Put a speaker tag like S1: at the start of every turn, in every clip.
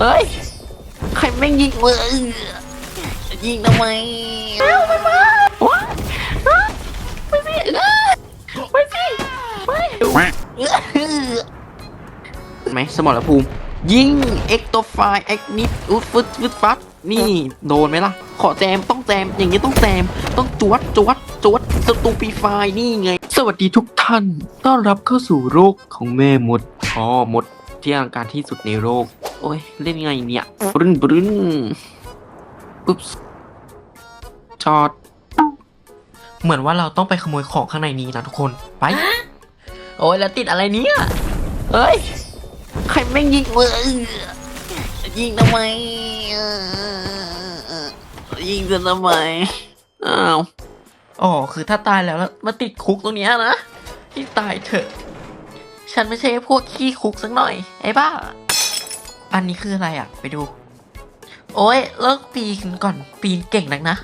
S1: เฮ้ย ใครแม่งยิงมือยิงทำไมเอ้ามันมาว้าไปสิเอ้ยไปสิไปไหมสมรภูมิ ยิงเอ็กโตไฟเอ็กนิดอุดฟึดฟึดฟัดนี่โดนไหมล่ะ ขอแจมต้องแจมอย่างนี้ต้องแจม ต้องจวดจวดจวดสตูปีไฟนี่ไง สวัสดีทุกท่าน ต้อนรับเข้าสู่โรคของแม่มดอ๋อมดที่อาการที่สุดในโลก โอ้ยเล่นไงเนี่ยบรึ้นบรึ้นปุ๊บจอด เหมือนว่าเราต้องไปขโมยของข้างในนี้นะทุกคนไปโอ้ยแล้วติดอะไรเนี่ยเฮ้ยใครแม่งยิงมือยิงทำไมเออยิงกันทำไมอ้าวอ๋อคือถ้าตายแล้วแล้วมาติดคุกตรงเนี้ยนะที่ตายเถอะ ฉันไม่ใช่พวกขี้คุกสักหน่อย ไอ้บ้า อันนี้คืออะไรอะ ไปดู โอ้ยเลิกปีนก่อนปีนเก่งนักนะ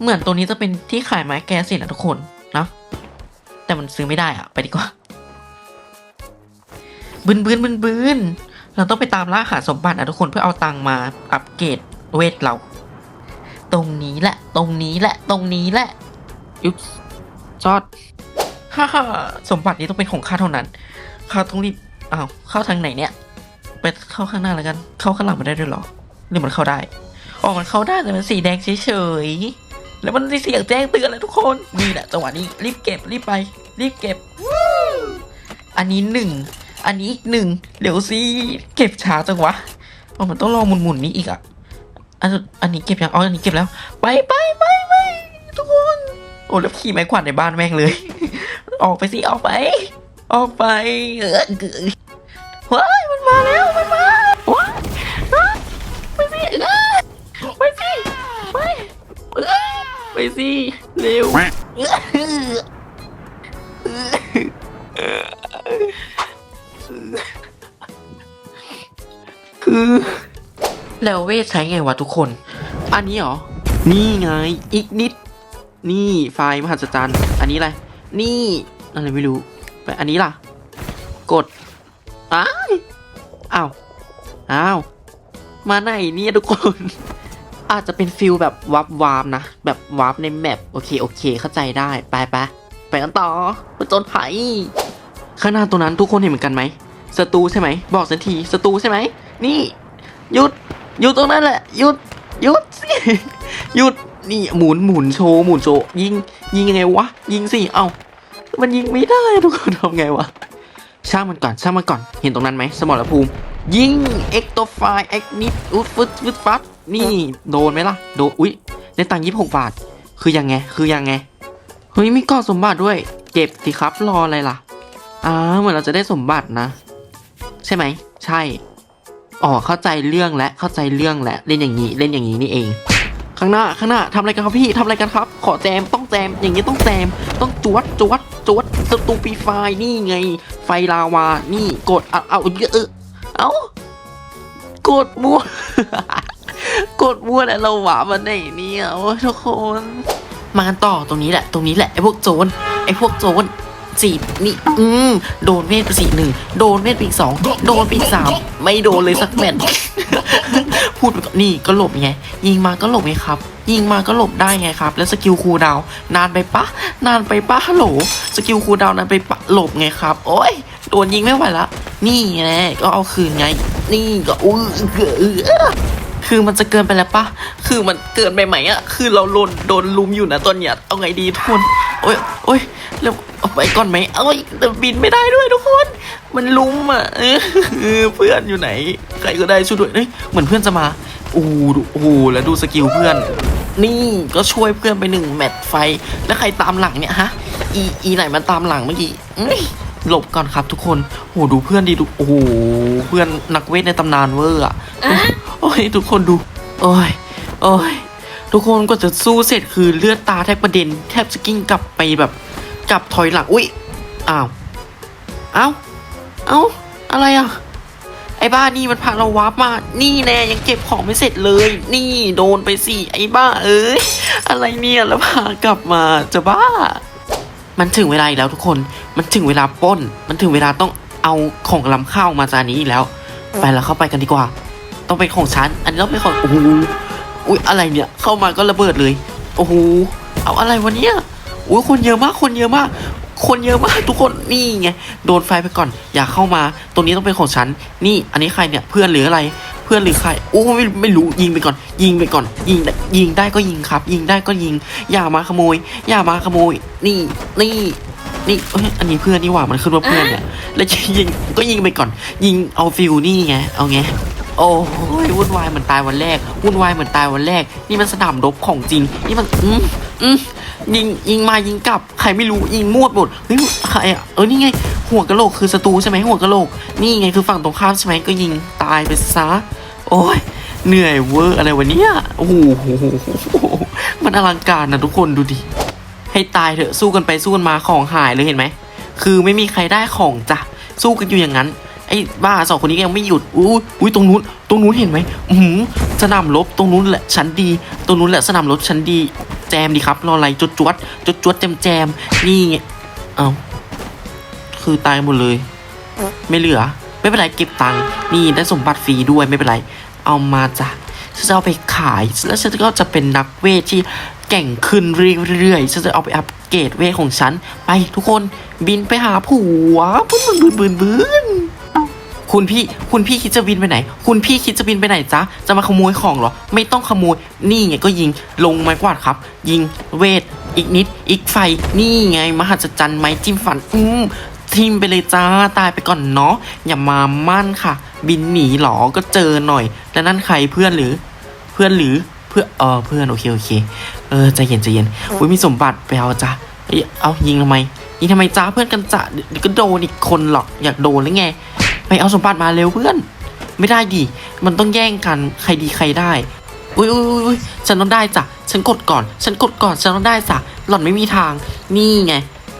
S1: เหมือนตัวนี้จะเป็นที่ขายไม้แกสินะทุกคนนะแต่มันซื้อไม่ได้อะ ไปดีกว่าบืนบืนบืนบืนเราต้องไปตามล่าหาสมบัตินะทุกคนเพื่อเอาตังมาอัปเกรดเวทเรา ตรงนี้แหละ ตรงนี้แหละ ตรงนี้แหละยุบจอดฮ่าฮ่าสมบัตินี้ต้องเป็นของข้าเท่านั้นข้าต้องรีบอ้าวเข้าทางไหนเนี่ย ไปเข้าข้างหน้าแล้วกัน เข้าข้างหลังไม่ได้ด้วยเหรอ หรือมันเข้าได้อ๋อมันเข้าได้แต่มันสีแดงเฉยๆ แล้วมันมีเสียงแจ้งเตือนเลยทุกคน นี่แหละจังหวะนี้รีบเก็บรีบไป รีบเก็บ อันนี้หนึ่ง อันนี้อีกหนึ่ง เดี๋ยวสิเก็บช้าจังวะอ๋อมันต้องรอหมุนๆนี้อีกอะ อันอันนี้เก็บยังอ๋ออันนี้เก็บแล้ว ไปไปไปไปทุกคน โอ้แล้วขี่ไม้กวาดในบ้านแม่งเลย ออกไปสิออกไป ออกไปเออเฮ้ยมันมาแล้ว สิเร็วคือ แล้วเวทใช้ไงวะทุกคน อันนี้เหรอ นี่ไง อีกนิด นี่ไฟล์มหัศจรรย์ อันนี้อะไร นี่ อะไรไม่รู้ ไปอันนี้ล่ะ กด อ้ายอ้าว อ้าว มาไหนเนี่ยทุกคน อาจจะเป็นฟิลแบบวับวามนะ แบบวับในแมปโอเคโอเค เข้าใจได้ไปไปไปกันต่อมาจนไผ่ข้างหน้าตรงนั้นทุกคนเห็นเหมือนกันไหมศัตรูใช่ไหมบอกสักทีศัตรูใช่ไหมนี่หยุดหยุดตรงนั้นแหละหยุดหยุดสิหยุดนี่หมุนหมุนโชว์หมุนโชว์ยิงยิงยังไงวะยิงสิเอ้ามันยิงไม่ได้ทุกคนทำไงวะช่างมันก่อนช่างมันก่อนเห็นตรงนั้นไหมสมรภูมิ ยิงเอ็กโตไฟเอ็กนิดอุดฟึดฟึดฟัด นี่โดนไหมล่ะ โดน อุ๊ยได้ตังค์ยี่หกบาท คือยังไง คือยังไง เฮ้ยมีกล่องสมบัติด้วย เก็บสิครับ รออะไรล่ะ อ่า เหมือนเราจะได้สมบัตินะ ใช่ไหม ใช่ อ๋อ เข้าใจเรื่องและ เข้าใจเรื่องและ เล่นอย่างนี้ เล่นอย่างนี้นี่เอง ข้างหน้า ข้างหน้าทำอะไรกันครับพี่ทำอะไรกันครับ ขอแจม ต้องแจม อย่างนี้ต้องแจม ต้องจวดจวดจวดสตูปีไฟนี่ไง ไฟลาวา นี่ กด เอา เอาเยออเอากดมัว กดมัวแล้วเราหวามันไหนเนี่ยโอ้ยทุกคน มากันต่อตรงนี้แหละ ตรงนี้แหละไอ้พวกโจรไอ้พวกโจรสี่นี่อืมโดนเวทไปสี่หนึ่งโดนเวทไปอีกสองโดนไปอีกสามไม่โดนเลยสักแมตช์พูดไปก่อนนี่ก็หลบไงยิงมาก็หลบไงครับ ยิงมาก็หลบได้ไงครับ แล้วสกิลคูดาวนานไปปะนานไปปะฮัลโหลสกิลคูดาวนานไปปะหลบไงครับ โอ้ยโดนยิงไม่ไหวละนี่แน่ก็เอาคืนไง นี่ก็อุ้อ คือมันจะเกินไปแล้วปะคือมันเกินไปไหมอะคือเราโดนโดนลุมอยู่นะตอนเนี้ยเอาไงดีทุกคนโอ้ยโอ้ยแล้วเอาไปก่อนไหมเอ้ยแต่บินไม่ได้ด้วยทุกคน มันลุมอะเออเพื่อนอยู่ไหน ใครก็ได้ช่วยด้วยเอ้ยเหมือนเพื่อนจะมาโอ้โหดูโอ้โหแล้วดูสกิลเพื่อน นี่ก็ช่วยเพื่อนไปหนึ่งแมตช์ไฟ แล้วใครตามหลังเนี่ยฮะ อีอีไหนมันตามหลังเมื่อกี้หลบก่อนครับทุกคนโอ้โหดูเพื่อนดีดู โอ้โห เพื่อนนักเวทในตำนานเวอร์อะ ยทุกคนดูโอ้ยโอ้ยทุกคนก็จะสู้เสร็จคือเลือดตาแทบประเด็น แทบจะกิ้งกลับไปแบบกลับถอยหลังอุ้ยอ้าวอ้าเอ้าอะไรอะไอ้บ้านี่มันพาเราวาร์ปมา นี่แน่ยังเก็บของไม่เสร็จเลย นี่โดนไปสิไอ้บ้าเอ้ยอะไรเนี่ยแล้วพากลับมาจะบ้า มันถึงเวลาอีกแล้วทุกคน มันถึงเวลาป้น มันถึงเวลาต้องเอาของลำข้าวมาจานนี้อีกแล้ว ไปแล้วเข้าไปกันดีกว่า ต้องเป็นของฉัน อันนี้ต้องเป็นของโอ้โหอุ้ยอะไรเนี่ย เข้ามาก็ระเบิดเลย โอ้โห เอาอะไรวะเนี่ยอุ้ยคนเยอะมาก คนเยอะมาก คนเยอะมากทุกคน นี่ไง โดนไฟไปก่อน อย่าเข้ามา ตรงนี้ต้องเป็นของฉัน นี่ อันนี้ใครเนี่ย เพื่อนหรืออะไร เพื่อนหรือใครโอ้ไม่ไม่รู้ ยิงไปก่อน ยิงไปก่อน ยิงได้ยิงได้ก็ยิงครับ ยิงได้ก็ยิง อย่ามาขโมย อย่ามาขโมย นี่ นี่ นี่เอ้ย อันนี้เพื่อนนี่หว่า มันขึ้นว่าเพื่อนเนี่ย แล้วจะยิง ก็ยิงไปก่อน ยิงเอาฟิลนี่ไง เอาไง โอ้ยวุ่นวายเหมือนตายวันแรกวุ่นวายเหมือนตายวันแรก นี่มันสนามรบของจริง นี่มันอืมอืมยิงยิงมายิงกลับ ใครไม่รู้ยิงมั่วหมดเฮ้ยใครอะเออนี่ไง หัวกะโหลกคือศัตรูใช่ไหมหัวกะโหลกนี่ไงคือฝั่งตรงข้ามใช่ไหมก็ยิงตายไปซะโอ้ยเหนื่อยเวอร์อะไรวะเนี่ยโอ้โหมันอลังการนะทุกคนดูดิให้ตายเถอะสู้กันไปสู้กันมาของหายเลยเห็นไหมคือไม่มีใครได้ของจ้ะสู้กันอยู่อย่างนั้น ไอ้บ้าสองคนนี้ยังไม่หยุดอุ้ยอุ้ยตรงนู้นตรงนู้นเห็นไหมอือหือสนามรบตรงนู้นแหละชั้นดี ตรงนู้นแหละสนามรบชั้นดี แจมดีครับรออะไรจดจวดจดจวดแจมแจมนี่ไงเอาคือตายหมดเลย ไม่เหลือ ไม่เป็นไรเก็บตังค์นี่ได้สมบัติฟรีด้วยไม่เป็นไร เอามาจ้ะฉันจะเอาไปขายแล้วฉันก็จะเป็นนักเวทที่เก่งขึ้นเรื่อยๆฉันจะเอาไปอัปเกรดเวทของฉัน ไปทุกคนบินไปหาผัวบึ้นบึ้นบึ้นบึ้น คุณพี่คุณพี่คิดจะบินไปไหน คุณพี่คิดจะบินไปไหนจ๊ะจะมาขโมยของเหรอ ไม่ต้องขโมย นี่ไงก็ยิงลงไม้กวาดครับ ยิงเวท อีกนิด อีกไฟ นี่ไง มหัศจรรย์ไม้จิ้มฟัน อืมทิมไปเลยจ้าตายไปก่อนเนาะอย่ามามั่นค่ะ บินหนีหรอก็เจอหน่อย แล้วนั่นใครเพื่อนหรือ เพื่อนหรือเพื่อเออเพื่อนโอเคโอเค เออใจเย็นใจเย็นอุ้ยมีสมบัติไปเอาจ้ะเอ้เอายิงทำไมยิงทำไมจ้าเพื่อนกันจ้ะเดี๋ยวก็โดนอีกคนหรอกอยากโดนหรือไง ไปเอาสมบัติมาเร็วเพื่อน ไม่ได้ดิ มันต้องแย่งกัน ใครดีใครได้อุ้ยอุ้ยอุ้ยอุ้ยฉันต้องได้จ้ะ ฉันกดก่อน ฉันกดก่อน ฉันต้องได้จ้ะ หล่อนไม่มีทาง นี่ไง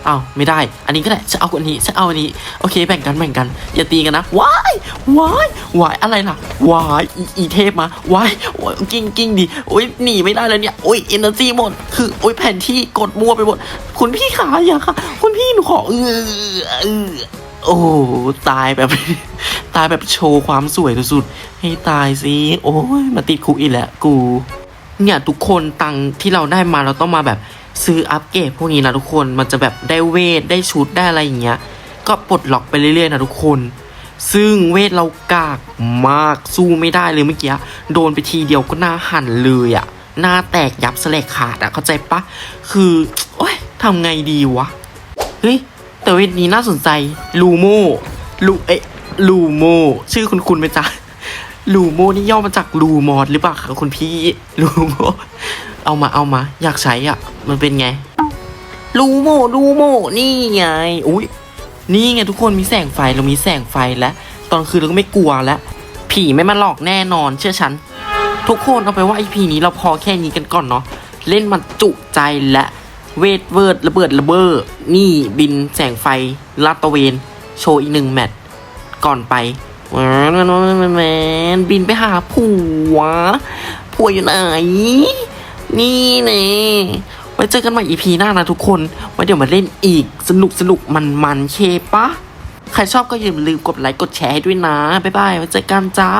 S1: เอ้าไม่ได้ อันนี้ก็ได้ ฉันเอาอันนี้ ฉันเอาอันนี้ โอเค แบ่งกันแบ่งกัน อย่าตีกันนะ ว้าย ว้าย ว้ายอะไรล่ะ ว้าย อีเทพมา ว้ายโอ้ยกิ้งกิ้งดิโอ้ยหนีไม่ได้แล้วเนี่ย โอ้ยเอเนอร์จีหมด คือ โอ้ยแผนที่กดมั่วไปหมด คุณพี่ขาอย่าค่ะ คุณพี่หนูขอเออเออ โอ้ตายแบบ ตายแบบโชว์ความสวยสุดๆให้ตายสิโอ้ยมาติดคุกอีกแล้วกู เนี่ยทุกคนตังที่เราได้มาเราต้องมาแบบซื้ออัปเกรดพวกนี้นะทุกคนมันจะแบบได้เวทได้ชุดได้อะไรอย่างเงี้ย ก็ปลดล็อกไปเรื่อยๆนะทุกคน ซึ่งเวทเรากากมากสู้ไม่ได้เลยเมื่อกี้โดนไปทีเดียวก็หน้าหันเลยอะหน้าแตกยับสลกขาดอะเข้าใจปะคือโอ๊ยทำไงดีวะเฮ้ย แต่เวทนี้น่าสนใจ ลูโมลูเอลูโมชื่อคุณคุณไหมจ๊ะลูโมนี่ย่อมาจากลูมอดหรือเปล่าคะคุณพี่ลูโมเอามาเอามา อยากใช้อะ มันเป็นไงลูโมลูโมนี่ไงอุ้ยนี่ไงทุกคนมีแสงไฟเรามีแสงไฟแล้ว ตอนคืนเราก็ไม่กลัวแล้ว ผีไม่มาหลอกแน่นอน เชื่อฉัน ทุกคนเอาไปว่าไอพีนี้เราพอแค่นี้กันก่อนเนาะเล่นมันจุใจและ เวทเวิร์ดระเบิดระเบ้อนี่บินแสงไฟลาดตะเวน โชว์อีกหนึ่งแมตช์ก่อนไปแหวนแหวนแหวนแหวนแหวนบินไปหาผัว ผัวอยู่ไหน นี่เน่ไว้เจอกันใหม่อีพีหน้านะทุกคน ไว้เดี๋ยวมาเล่นอีกสนุกสนุกมันมันเคปะ ใครชอบก็อย่าลืมกดไลค์กดแชร์ให้ด้วยนะ บ๊ายบาย ไว้เจอกันจ้า